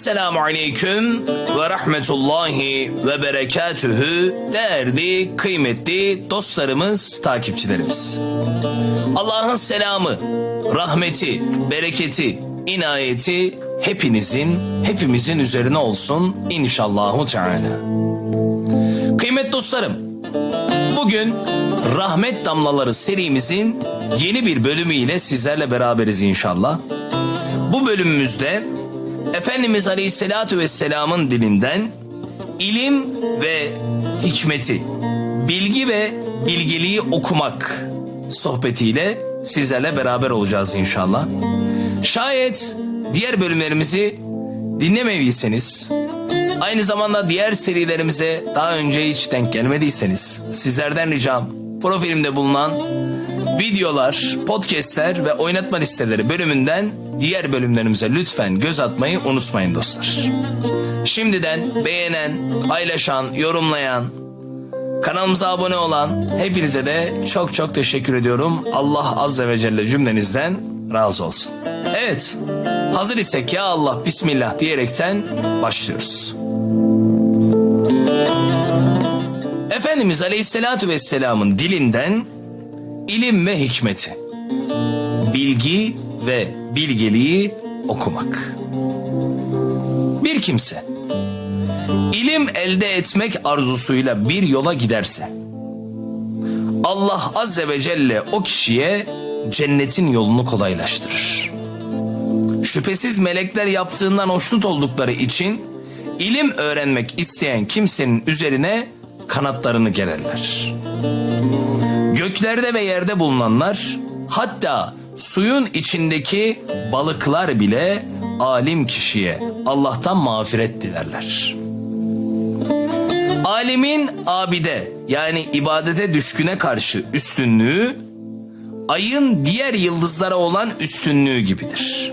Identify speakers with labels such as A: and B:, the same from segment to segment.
A: Esselamu Aleyküm ve Rahmetullahi ve Berekatühü değerli, kıymetli dostlarımız, takipçilerimiz. Allah'ın selamı, rahmeti, bereketi, inayeti hepinizin, hepimizin üzerine olsun inşallahu teala. Kıymetli dostlarım, bugün Rahmet Damlaları serimizin yeni bir bölümüyle sizlerle beraberiz inşallah. Bu bölümümüzde Efendimiz Aleyhisselatü Vesselam'ın dilinden ilim ve hikmeti, bilgi ve bilgiliği okumak sohbetiyle sizlerle beraber olacağız inşallah. Şayet diğer bölümlerimizi dinlemediyseniz, aynı zamanda diğer serilerimize daha önce hiç denk gelmediyseniz, sizlerden ricam profilimde bulunan videolar, podcastler ve oynatma listeleri bölümünden diğer bölümlerimize lütfen göz atmayı unutmayın dostlar. Şimdiden beğenen, paylaşan, yorumlayan, kanalımıza abone olan hepinize de çok çok teşekkür ediyorum. Allah Azze ve Celle cümlenizden razı olsun. Evet, hazır isek ya Allah Bismillah diyerekten başlıyoruz. Efendimiz Aleyhisselatü Vesselam'ın dilinden ilim ve hikmeti, bilgi ve bilgeliği okumak. Bir kimse ilim elde etmek arzusuyla bir yola giderse Allah azze ve celle o kişiye cennetin yolunu kolaylaştırır. Şüphesiz melekler yaptığından hoşnut oldukları için ilim öğrenmek isteyen kimsenin üzerine kanatlarını gererler. Göklerde ve yerde bulunanlar hatta suyun içindeki balıklar bile alim kişiye Allah'tan mağfiret dilerler. Alimin abide yani ibadete düşküne karşı üstünlüğü ayın diğer yıldızlara olan üstünlüğü gibidir.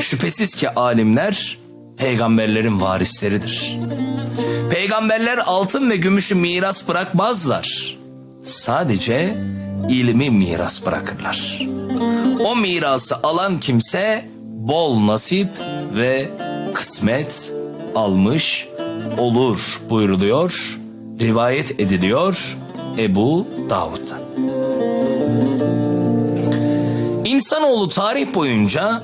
A: Şüphesiz ki alimler peygamberlerin varisleridir. Peygamberler altın ve gümüşü miras bırakmazlar. Sadece ilmi miras bırakırlar. O mirası alan kimse bol nasip ve kısmet almış olur buyruluyor, rivayet ediliyor Ebu Davud'dan. İnsanoğlu tarih boyunca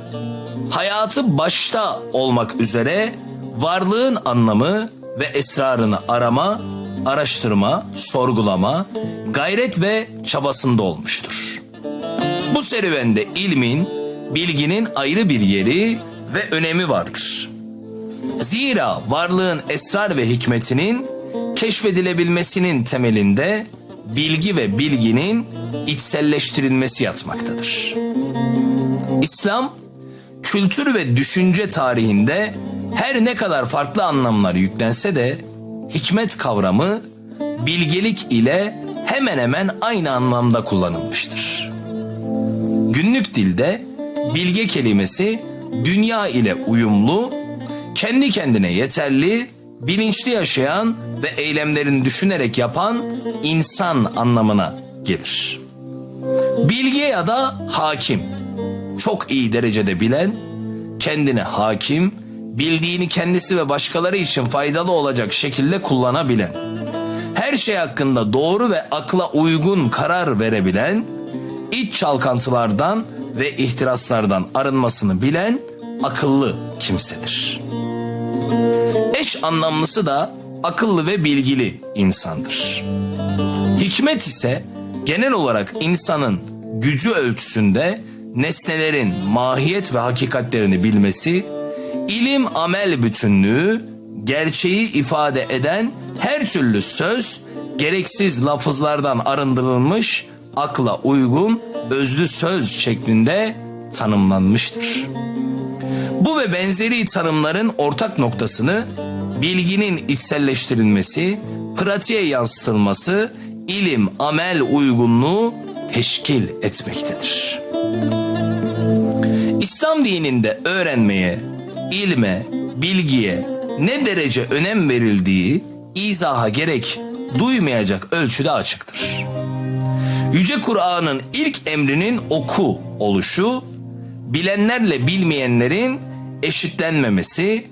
A: hayatı başta olmak üzere varlığın anlamı ve esrarını arama, araştırma, sorgulama, gayret ve çabasında olmuştur. Bu serüvende ilmin, bilginin ayrı bir yeri ve önemi vardır. Zira varlığın esrar ve hikmetinin keşfedilebilmesinin temelinde bilgi ve bilginin içselleştirilmesi yatmaktadır. İslam, kültür ve düşünce tarihinde her ne kadar farklı anlamlar yüklense de hikmet kavramı bilgelik ile hemen hemen aynı anlamda kullanılmıştır. Günlük dilde bilge kelimesi dünya ile uyumlu, kendi kendine yeterli, bilinçli yaşayan ve eylemlerini düşünerek yapan insan anlamına gelir. Bilge ya da hakim, çok iyi derecede bilen, kendine hakim, bildiğini kendisi ve başkaları için faydalı olacak şekilde kullanabilen, her şey hakkında doğru ve akla uygun karar verebilen, iç çalkantılardan ve ihtiraslardan arınmasını bilen akıllı kimsedir. Eş anlamlısı da akıllı ve bilgili insandır. Hikmet ise genel olarak insanın gücü ölçüsünde nesnelerin mahiyet ve hakikatlerini bilmesi, ilim amel bütünlüğü, gerçeği ifade eden her türlü söz, gereksiz lafızlardan arındırılmış, akla uygun, özlü söz şeklinde tanımlanmıştır. Bu ve benzeri tanımların ortak noktasını bilginin içselleştirilmesi, pratiğe yansıtılması, ilim amel uygunluğu teşkil etmektedir. İslam dininde öğrenmeye, ilme, bilgiye ne derece önem verildiği izaha gerek duymayacak ölçüde açıktır. Yüce Kur'an'ın ilk emrinin oku oluşu, bilenlerle bilmeyenlerin eşitlenmemesi,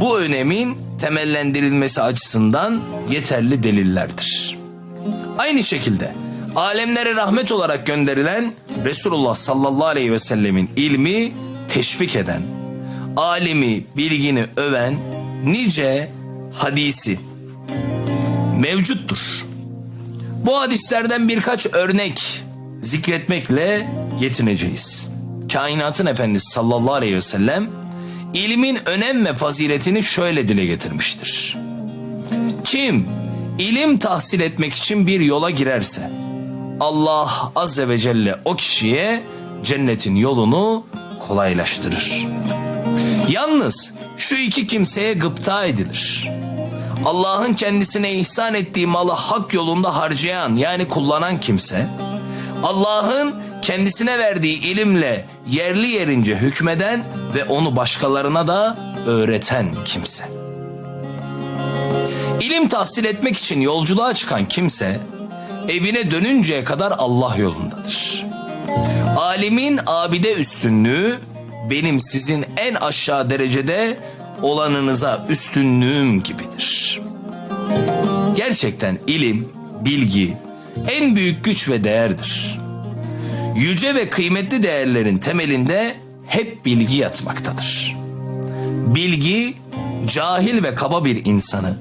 A: bu önemin temellendirilmesi açısından yeterli delillerdir. Aynı şekilde alemlere rahmet olarak gönderilen Resulullah sallallahu aleyhi ve sellemin ilmi teşvik eden, alimi, bilgini öven nice hadisi mevcuttur. Bu hadislerden birkaç örnek zikretmekle yetineceğiz. Kainatın Efendisi sallallahu aleyhi ve sellem ilmin önem ve faziletini şöyle dile getirmiştir. Kim ilim tahsil etmek için bir yola girerse Allah azze ve celle o kişiye cennetin yolunu kolaylaştırır. Yalnız şu iki kimseye gıpta edilir. Allah'ın kendisine ihsan ettiği malı hak yolunda harcayan yani kullanan kimse, Allah'ın kendisine verdiği ilimle yerli yerince hükmeden ve onu başkalarına da öğreten kimse. İlim tahsil etmek için yolculuğa çıkan kimse, evine dönünceye kadar Allah yolundadır. Alimin abide üstünlüğü benim sizin en aşağı derecede olanınıza üstünlüğüm gibidir. Gerçekten ilim, bilgi en büyük güç ve değerdir. Yüce ve kıymetli değerlerin temelinde hep bilgi yatmaktadır. Bilgi cahil ve kaba bir insanı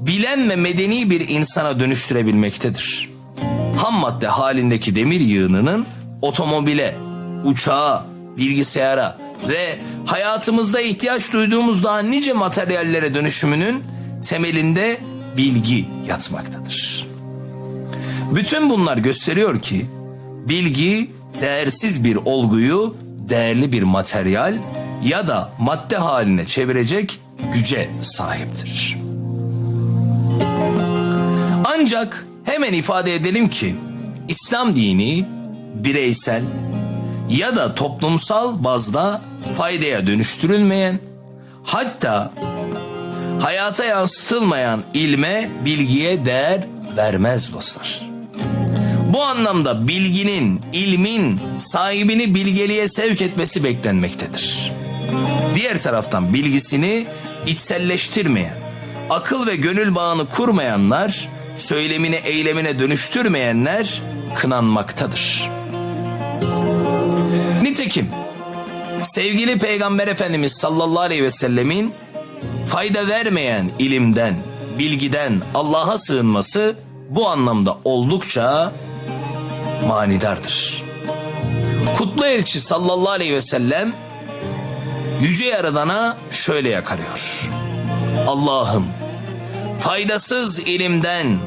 A: bilen ve medeni bir insana dönüştürebilmektedir. Ham madde halindeki demir yığınının otomobile, uçağa, bilgisayara ve hayatımızda ihtiyaç duyduğumuz daha nice materyallere dönüşümünün temelinde bilgi yatmaktadır. Bütün bunlar gösteriyor ki bilgi değersiz bir olguyu değerli bir materyal ya da madde haline çevirecek güce sahiptir. Ancak hemen ifade edelim ki İslam dini bireysel ya da toplumsal bazda faydaya dönüştürülmeyen hatta hayata yansıtılmayan ilme, bilgiye değer vermez dostlar. Bu anlamda bilginin, ilmin sahibini bilgeliğe sevk etmesi beklenmektedir. Diğer taraftan bilgisini içselleştirmeyen, akıl ve gönül bağını kurmayanlar, söylemini eylemine dönüştürmeyenler kınanmaktadır. Nitekim sevgili Peygamber Efendimiz sallallahu aleyhi ve sellemin fayda vermeyen ilimden, bilgiden Allah'a sığınması bu anlamda oldukça manidardır. Kutlu elçi sallallahu aleyhi ve sellem yüce yaradana şöyle yakarıyor. Allah'ım faydasız ilimden,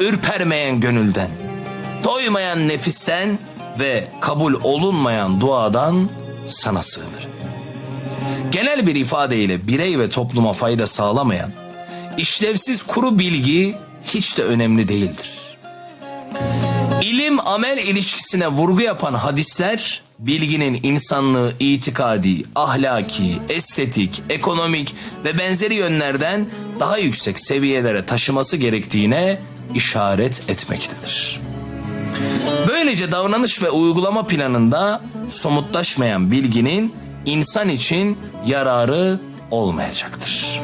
A: ürpermeyen gönülden, doymayan nefisten ve kabul olunmayan duadan sana sığınırım. Genel bir ifadeyle birey ve topluma fayda sağlamayan, işlevsiz kuru bilgi hiç de önemli değildir. İlim amel ilişkisine vurgu yapan hadisler bilginin insanlığı itikadi, ahlaki, estetik, ekonomik ve benzeri yönlerden daha yüksek seviyelere taşıması gerektiğine işaret etmektedir. Böylece davranış ve uygulama planında somutlaşmayan bilginin insan için yararı olmayacaktır.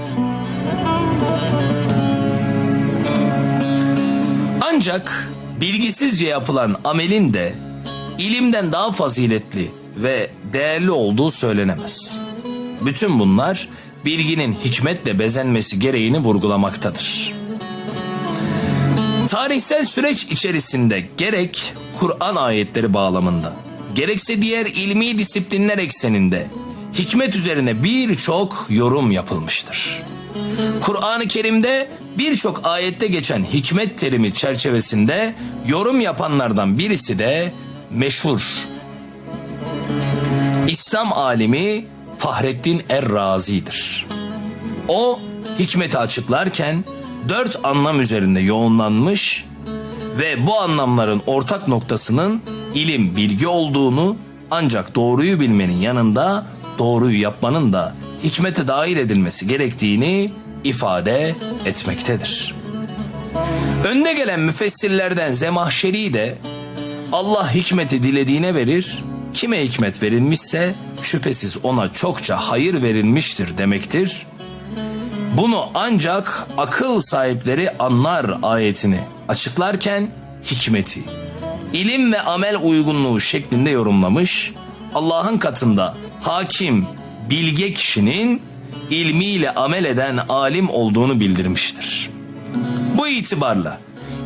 A: Ancak bilgisizce yapılan amelin de ilimden daha faziletli ve değerli olduğu söylenemez. Bütün bunlar bilginin hikmetle bezenmesi gereğini vurgulamaktadır. Tarihsel süreç içerisinde gerek Kur'an ayetleri bağlamında gerekse diğer ilmi disiplinler ekseninde hikmet üzerine birçok yorum yapılmıştır. Kur'an-ı Kerim'de birçok ayette geçen hikmet terimi çerçevesinde yorum yapanlardan birisi de meşhur İslam alimi Fahrettin Er-Razi'dir. O hikmeti açıklarken dört anlam üzerinde yoğunlanmış ve bu anlamların ortak noktasının ilim, bilgi olduğunu ancak doğruyu bilmenin yanında doğruyu yapmanın da hikmete dahil edilmesi gerektiğini ifade etmektedir. Önde gelen müfessirlerden Zemahşeri de Allah hikmeti dilediğine verir, kime hikmet verilmişse şüphesiz ona çokça hayır verilmiştir demektir. Bunu ancak akıl sahipleri anlar ayetini açıklarken hikmeti, ilim ve amel uygunluğu şeklinde yorumlamış. Allah'ın katında hakim, bilge kişinin ilmiyle amel eden alim olduğunu bildirmiştir. Bu itibarla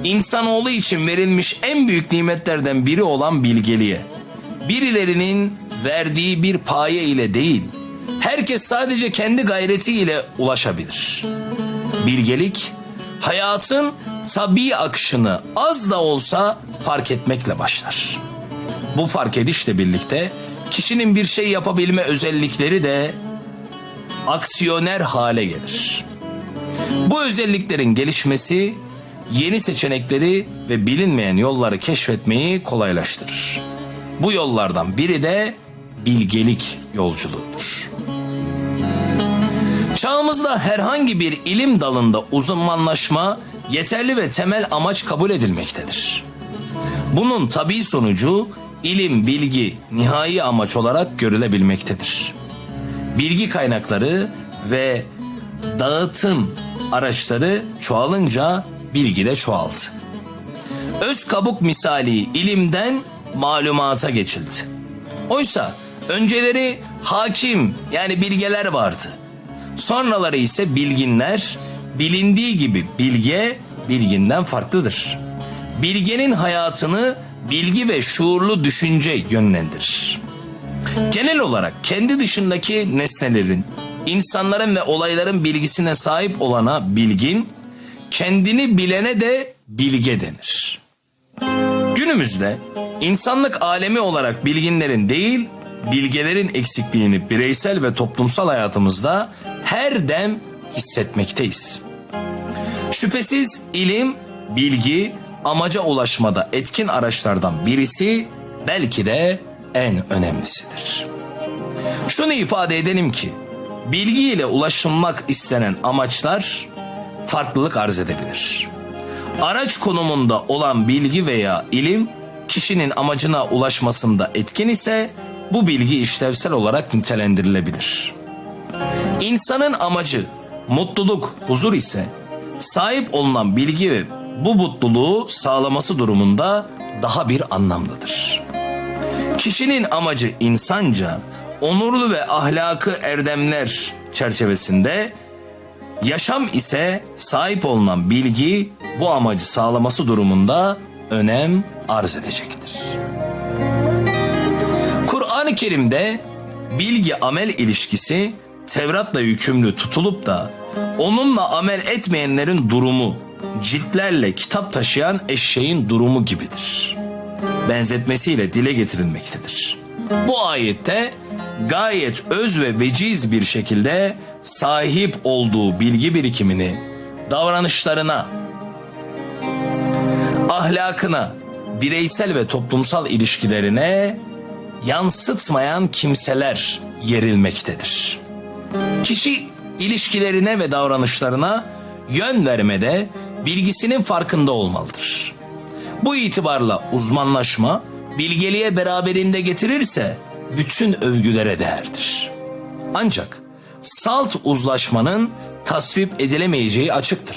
A: insanoğlu için verilmiş en büyük nimetlerden biri olan bilgeliğe birilerinin verdiği bir paye ile değil, herkes sadece kendi gayretiyle ulaşabilir. Bilgelik, hayatın tabi akışını az da olsa fark etmekle başlar. Bu fark edişle birlikte kişinin bir şey yapabilme özellikleri de aksiyoner hale gelir. Bu özelliklerin gelişmesi yeni seçenekleri ve bilinmeyen yolları keşfetmeyi kolaylaştırır. Bu yollardan biri de bilgelik yolculuğudur. Çağımızda herhangi bir ilim dalında uzmanlaşma yeterli ve temel amaç kabul edilmektedir. Bunun tabii sonucu ilim, bilgi nihai amaç olarak görülebilmektedir. Bilgi kaynakları ve dağıtım araçları çoğalınca bilgi de çoğaldı. Öz kabuk misali ilimden malumata geçildi. Oysa önceleri hakim yani bilgeler vardı. Sonraları ise bilginler, bilindiği gibi bilge bilginden farklıdır. Bilgenin hayatını bilgi ve şuurlu düşünce yönlendirir. Genel olarak kendi dışındaki nesnelerin, insanların ve olayların bilgisine sahip olana bilgin, kendini bilene de bilge denir. Günümüzde insanlık alemi olarak bilginlerin değil, bilgelerin eksikliğini bireysel ve toplumsal hayatımızda her dem hissetmekteyiz. Şüphesiz ilim, bilgi, amaca ulaşmada etkin araçlardan birisi belki de en önemlisidir. Şunu ifade edelim ki bilgi ile ulaşılmak istenen amaçlar farklılık arz edebilir. Araç konumunda olan bilgi veya ilim kişinin amacına ulaşmasında etkin ise bu bilgi işlevsel olarak nitelendirilebilir. İnsanın amacı mutluluk, huzur ise sahip olunan bilgi ve bu mutluluğu sağlaması durumunda daha bir anlamlıdır. Kişinin amacı insanca, onurlu ve ahlakı erdemler çerçevesinde, yaşam ise sahip olunan bilgi bu amacı sağlaması durumunda önem arz edecektir. Kur'an-ı Kerim'de bilgi amel ilişkisi Tevrat'la yükümlü tutulup da onunla amel etmeyenlerin durumu ciltlerle kitap taşıyan eşeğin durumu gibidir. Benzetmesiyle dile getirilmektedir. Bu ayette gayet öz ve veciz bir şekilde sahip olduğu bilgi birikimini davranışlarına, ahlakına, bireysel ve toplumsal ilişkilerine yansıtmayan kimseler yerilmektedir. Kişi ilişkilerine ve davranışlarına yön vermede bilgisinin farkında olmalıdır. Bu itibarla uzmanlaşma bilgeliğe beraberinde getirirse bütün övgülere değerdir. Ancak salt uzlaşmanın tasvip edilemeyeceği açıktır.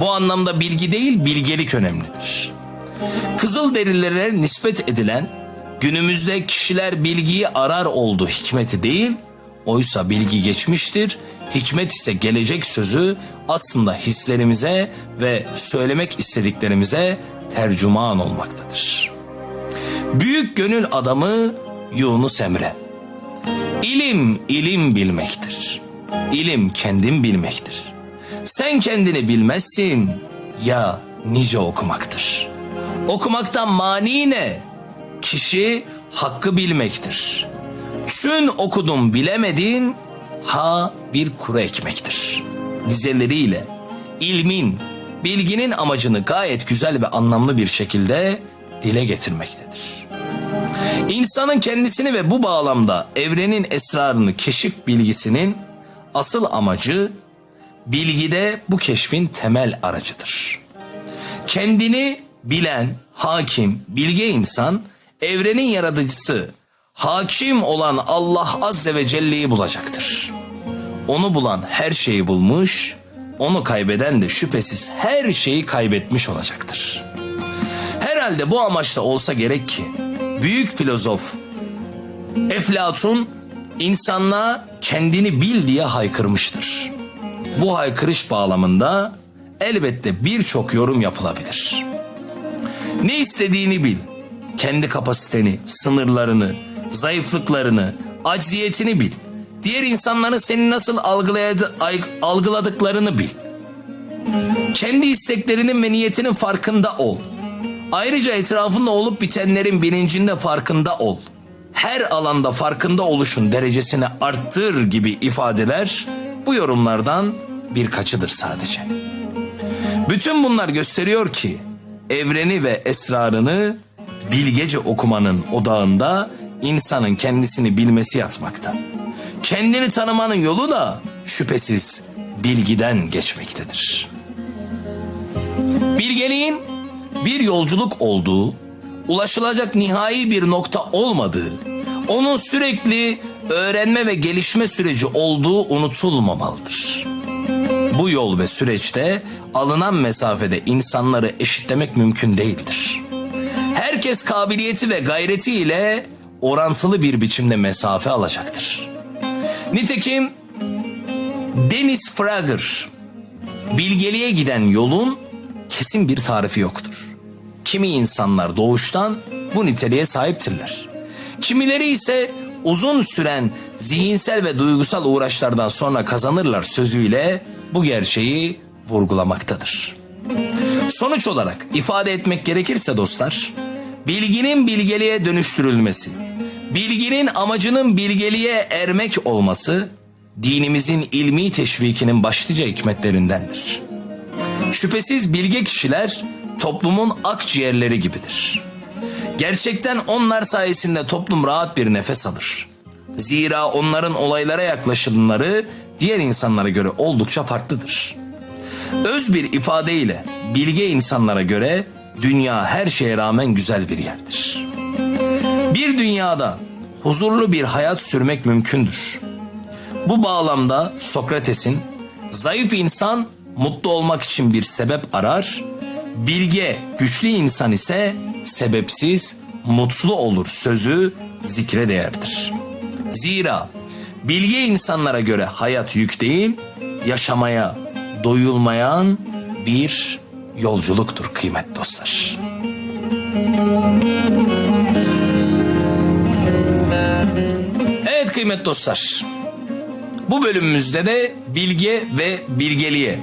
A: Bu anlamda bilgi değil bilgelik önemlidir. Kızıl derilere nispet edilen günümüzde kişiler bilgiyi arar oldu hikmeti değil, oysa bilgi geçmiştir, hikmet ise gelecek sözü aslında hislerimize ve söylemek istediklerimize tercüman olmaktadır. Büyük gönül adamı Yunus Emre. İlim ilim bilmektir. İlim kendin bilmektir. Sen kendini bilmezsin ya nice okumaktır. Okumaktan mani ne? Kişi hakkı bilmektir. Çün okudum bilemedin ha bir kuru ekmektir. Dizeleriyle ilmin, bilginin amacını gayet güzel ve anlamlı bir şekilde dile getirmektedir. İnsanın kendisini ve bu bağlamda evrenin esrarını keşif bilgisinin asıl amacı bilgide bu keşfin temel aracıdır. Kendini bilen, hakim, bilge insan evrenin yaratıcısı, hakim olan Allah Azze ve Celle'yi bulacaktır. onu bulan her şeyi bulmuş, onu kaybeden de şüphesiz her şeyi kaybetmiş olacaktır. Herhalde bu amaçla olsa gerek ki büyük filozof Eflatun insanlığa kendini bil diye haykırmıştır. Bu haykırış bağlamında elbette birçok yorum yapılabilir. Ne istediğini bil. Kendi kapasiteni, sınırlarını, zayıflıklarını, acziyetini bil. Diğer insanların seni nasıl algıladıklarını bil. Kendi isteklerinin ve niyetinin farkında ol. Ayrıca etrafında olup bitenlerin bilincinde farkında ol. Her alanda farkında oluşun derecesini arttır gibi ifadeler bu yorumlardan birkaçıdır sadece. Bütün bunlar gösteriyor ki evreni ve esrarını bilgece okumanın odağında insanın kendisini bilmesi yatmakta. Kendini tanımanın yolu da şüphesiz bilgiden geçmektedir. Bilgeliğin bir yolculuk olduğu, ulaşılacak nihai bir nokta olmadığı, onun sürekli öğrenme ve gelişme süreci olduğu unutulmamalıdır. Bu yol ve süreçte alınan mesafede insanları eşitlemek mümkün değildir. Herkes kabiliyeti ve gayreti ile orantılı bir biçimde mesafe alacaktır. Nitekim Dennis Frager bilgeliğe giden yolun kesin bir tarifi yoktur. Kimi insanlar doğuştan bu niteliğe sahiptirler. Kimileri ise uzun süren zihinsel ve duygusal uğraşlardan sonra kazanırlar sözüyle bu gerçeği vurgulamaktadır. Sonuç olarak ifade etmek gerekirse dostlar, bilginin bilgeliğe dönüştürülmesi, bilginin amacının bilgeliğe ermek olması, dinimizin ilmi teşvikinin başlıca hikmetlerindendir. Şüphesiz bilge kişiler toplumun akciğerleri gibidir. Gerçekten onlar sayesinde toplum rahat bir nefes alır. Zira onların olaylara yaklaşımları diğer insanlara göre oldukça farklıdır. Öz bir ifadeyle bilge insanlara göre dünya her şeye rağmen güzel bir yerdir. Bir dünyada huzurlu bir hayat sürmek mümkündür. Bu bağlamda Sokrates'in zayıf insan mutlu olmak için bir sebep arar, bilge, güçlü insan ise sebepsiz mutlu olur sözü zikre değerdir. Zira bilge insanlara göre hayat yük değil, yaşamaya doyulmayan bir yolculuktur kıymet dostlar. Evet kıymet dostlar. Bu bölümümüzde de bilge ve bilgeliğe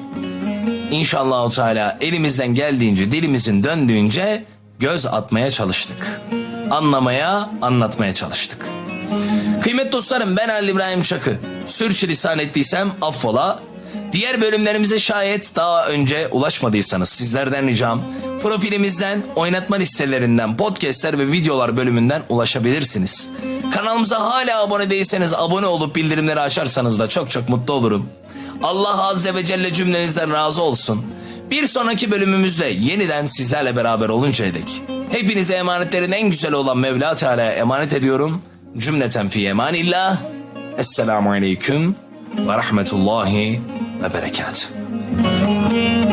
A: İnşallah Teala elimizden geldiğince dilimizin döndüğünce göz atmaya çalıştık. Anlamaya, anlatmaya çalıştık. Kıymet dostlarım ben Ali İbrahim Çakı. Sürçülisan ettiysem affola. Diğer bölümlerimize şayet daha önce ulaşmadıysanız sizlerden ricam profilimizden, oynatma listelerinden, podcastler ve videolar bölümünden ulaşabilirsiniz. Kanalımıza hala abone değilseniz abone olup bildirimleri açarsanız da çok çok mutlu olurum. Allah Azze ve Celle cümlenizden razı olsun. Bir sonraki bölümümüzde yeniden sizlerle beraber oluncaya dek hepinize emanetlerin en güzeli olan Mevla Teala'ya emanet ediyorum. Cümleten fi emanillah. Esselamu aleyküm ve rahmetullahi ve berekatuhu.